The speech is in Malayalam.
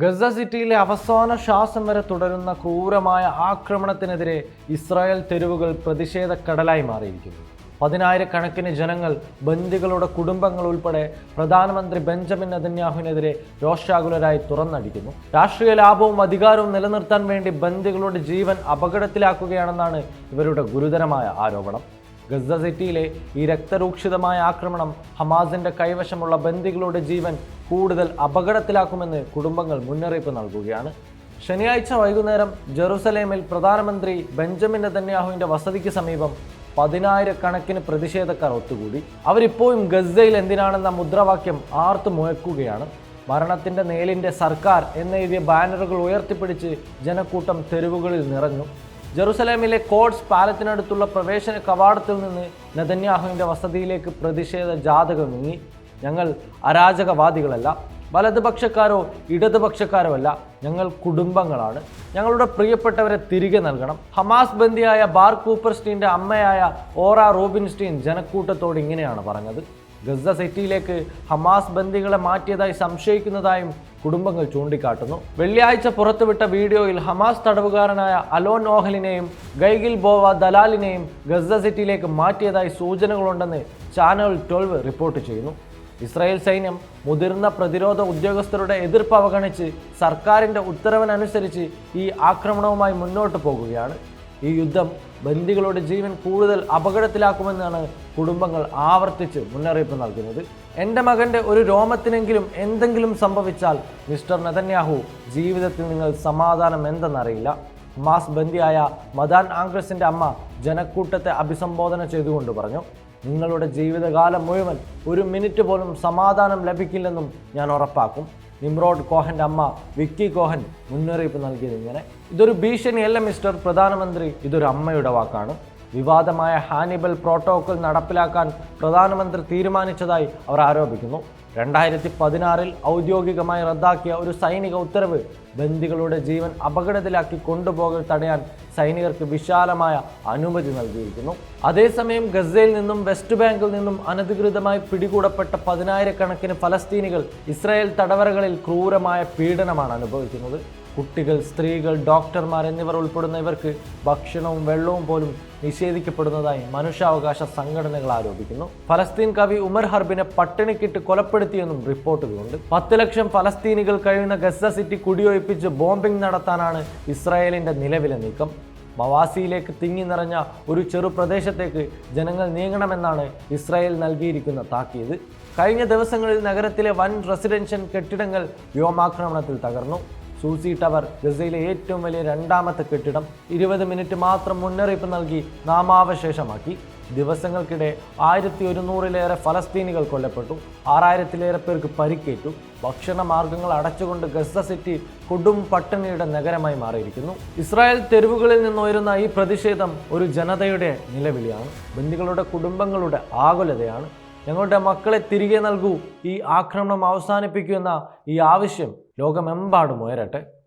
ഗസ സിറ്റിയിലെ അവസാന ശ്വാസം വരെ തുടരുന്ന ക്രൂരമായ ആക്രമണത്തിനെതിരെ ഇസ്രായേൽ തെരുവുകൾ പ്രതിഷേധ കടലായി മാറിയിരിക്കുന്നു. പതിനായിരക്കണക്കിന് ജനങ്ങൾ ബന്ദികളുടെ കുടുംബങ്ങൾ ഉൾപ്പെടെ പ്രധാനമന്ത്രി ബെഞ്ചമിൻ നദന്യാഹുവിനെതിരെ രോഷാകുലരായി തുറന്നടിക്കുന്നു. രാഷ്ട്രീയ ലാഭവും അധികാരവും നിലനിർത്താൻ വേണ്ടി ബന്ദികളുടെ ജീവൻ അപകടത്തിലാക്കുകയാണെന്നാണ് ഇവരുടെ ഗുരുതരമായ ആരോപണം. ഗസ സിറ്റിയിലെ ഈ രക്തരൂക്ഷിതമായ ആക്രമണം ഹമാസിന്റെ കൈവശമുള്ള ബന്ദികളുടെ ജീവൻ കൂടുതൽ അപകടത്തിലാക്കുമെന്ന് കുടുംബങ്ങൾ മുന്നറിയിപ്പ് നൽകുകയാണ്. ശനിയാഴ്ച വൈകുന്നേരം ജെറുസലേമിൽ പ്രധാനമന്ത്രി ബെഞ്ചമിൻ നെതന്യാഹുവിന്റെ വസതിക്ക് സമീപം പതിനായിരക്കണക്കിന് പ്രതിഷേധക്കാർ ഒത്തുകൂടി. അവരിപ്പോഴും ഗസയിൽ എന്തിനാണെന്ന മുദ്രാവാക്യം ആർത്തു മുഴക്കുകയാണ്. മരണത്തിന്റെ നേലിന്റെ സർക്കാർ എന്നെഴുതിയ ബാനറുകൾ ഉയർത്തിപ്പിടിച്ച് ജനക്കൂട്ടം തെരുവുകളിൽ നിറഞ്ഞു. ജെറുസലേമിലെ കോഡ്സ് പാലത്തിനടുത്തുള്ള പ്രവേശന കവാടത്തിൽ നിന്ന് നെതന്യാഹുവിന്റെ വസതിയിലേക്ക് പ്രതിഷേധ ജാഥകൾ നീങ്ങി. ഞങ്ങൾ അരാജകവാദികളല്ല വലതുപക്ഷക്കാരോ ഇടതുപക്ഷക്കാരോ അല്ല ഞങ്ങൾ കുടുംബങ്ങളാണ്. ഞങ്ങളുടെ പ്രിയപ്പെട്ടവരെ തിരികെ നൽകണം. ഹമാസ് ബന്ധിയായ ബാർ കൂപ്പർസ്റ്റീന്റെ അമ്മയായ ഓറ റോബിൻസ്റ്റീൻ ജനക്കൂട്ടത്തോട് ഇങ്ങനെയാണ് പറഞ്ഞത്. ഗസ സിറ്റിയിലേക്ക് ഹമാസ് ബന്ദികളെ മാറ്റിയതായി സംശയിക്കുന്നതായും കുടുംബങ്ങൾ ചൂണ്ടിക്കാട്ടുന്നു. വെള്ളിയാഴ്ച പുറത്തുവിട്ട വീഡിയോയിൽ ഹമാസ് തടവുകാരനായ അലോൻ ഓഹലിനെയും ഗൈഗിൽ ബോവ ദലാലിനെയും ഗസ സിറ്റിയിലേക്ക് മാറ്റിയതായി സൂചനകളുണ്ടെന്ന് ചാനൽ ട്വൽവ് റിപ്പോർട്ട് ചെയ്യുന്നു. ഇസ്രായേൽ സൈന്യം മുതിർന്ന പ്രതിരോധ ഉദ്യോഗസ്ഥരുടെ എതിർപ്പ് അവഗണിച്ച് സർക്കാരിന്റെ ഉത്തരവിനനുസരിച്ച് ഈ ആക്രമണവുമായി മുന്നോട്ട് പോകുകയാണ്. ഈ യുദ്ധം ബന്ദികളുടെ ജീവൻ കൂടുതൽ അപകടത്തിലാക്കുമെന്നാണ് കുടുംബങ്ങൾ ആവർത്തിച്ച് മുന്നറിയിപ്പ് നൽകുന്നത്. എന്റെ മകന്റെ ഒരു രോമത്തിനെങ്കിലും എന്തെങ്കിലും സംഭവിച്ചാൽ മിസ്റ്റർ നെതന്യാഹു ജീവിതത്തിൽ നിങ്ങൾ സമാധാനം എന്തെന്നറിയില്ല. മാസ് ബന്ദിയായ മദാൻ ആംഗ്രസിന്റെ അമ്മ ജനക്കൂട്ടത്തെ അഭിസംബോധന ചെയ്തുകൊണ്ട് പറഞ്ഞു നിങ്ങളുടെ ജീവിതകാലം മുഴുവൻ ഒരു മിനിറ്റ് പോലും സമാധാനം ലഭിക്കില്ലെന്നും ഞാൻ ഉറപ്പാക്കും. നിമ്രോഡ് കോഹന്റെ അമ്മ വിക്കി കോഹൻ മുന്നറിയിപ്പ് നൽകിയത് ഇങ്ങനെ. ഇതൊരു ഭീഷണിയല്ല മിസ്റ്റർ പ്രധാനമന്ത്രി. ഇതൊരു അമ്മയുടെ വാക്കാണ്. വിവാദമായ ഹാനിബൽ പ്രോട്ടോകോൾ നടപ്പിലാക്കാൻ പ്രധാനമന്ത്രി തീരുമാനിച്ചതായി അവർ ആരോപിക്കുന്നു. രണ്ടായിരത്തി പതിനാറിൽ ഔദ്യോഗികമായി റദ്ദാക്കിയ ഒരു സൈനിക ഉത്തരവ് ബന്ദികളുടെ ജീവൻ അപകടത്തിലാക്കി കൊണ്ടുപോകൽ തടയാൻ സൈനികർക്ക് വിശാലമായ അനുമതി നൽകിയിരിക്കുന്നു. അതേസമയം ഗസയിൽ നിന്നും വെസ്റ്റ് ബാങ്കിൽ നിന്നും അനധികൃതമായി പിടികൂടപ്പെട്ട പതിനായിരക്കണക്കിന് ഫലസ്തീനികൾ ഇസ്രായേൽ തടവറകളിൽ ക്രൂരമായ പീഡനമാണ് അനുഭവിക്കുന്നത്. കുട്ടികൾ സ്ത്രീകൾ ഡോക്ടർമാർ എന്നിവർ ഉൾപ്പെടുന്ന ഇവർക്ക് ഭക്ഷണവും വെള്ളവും പോലും നിഷേധിക്കപ്പെടുന്നതായി മനുഷ്യാവകാശ സംഘടനകൾ ആരോപിക്കുന്നു. ഫലസ്തീൻ കവി ഉമർ ഹർബിനെ പട്ടിണിക്കിട്ട് കൊലപ്പെടുത്തിയെന്നും റിപ്പോർട്ടുകളുണ്ട്. പത്ത് ലക്ഷം ഫലസ്തീനികൾ കഴിയുന്ന ഗസ സിറ്റി കുടിയൊഴിപ്പിച്ച് ബോംബിംഗ് നടത്താനാണ് ഇസ്രായേലിന്റെ നിലവിലെ നീക്കം. മവാസിയിലേക്ക് തിങ്ങി നിറഞ്ഞ ഒരു ചെറു പ്രദേശത്തേക്ക് ജനങ്ങൾ നീങ്ങണമെന്നാണ് ഇസ്രായേൽ നൽകിയിരിക്കുന്ന താക്കീത്. കഴിഞ്ഞ ദിവസങ്ങളിൽ നഗരത്തിലെ വൻ റെസിഡൻഷ്യൽ കെട്ടിടങ്ങൾ വ്യോമാക്രമണത്തിൽ തകർന്നു. സൂസി ടവർ ഗസയിലെ ഏറ്റവും വലിയ രണ്ടാമത്തെ കെട്ടിടം ഇരുപത് മിനിറ്റ് മാത്രം മുന്നറിയിപ്പ് നൽകി നാമാവശേഷമാക്കി. ദിവസങ്ങൾക്കിടെ ആയിരത്തി ഒരുന്നൂറിലേറെ ഫലസ്തീനികൾ കൊല്ലപ്പെട്ടു. ആറായിരത്തിലേറെ പേർക്ക് പരിക്കേറ്റു. ഭക്ഷണ മാർഗങ്ങൾ അടച്ചുകൊണ്ട് ഗസ സിറ്റി കൊടും പട്ടിണിയുടെ നഗരമായി മാറിയിരിക്കുന്നു. ഇസ്രായേൽ തെരുവുകളിൽ നിന്നുയരുന്ന ഈ പ്രതിഷേധം ഒരു ജനതയുടെ നിലവിളിയാണ്. ബന്ദികളുടെ കുടുംബങ്ങളുടെ ആകുലതയാണ്. ഞങ്ങളുടെ മക്കളെ തിരികെ നൽകൂ. ഈ ആക്രമണം അവസാനിപ്പിക്കുന്ന ഈ ആവശ്യം ലോകമെമ്പാടും ഉയരട്ടെ.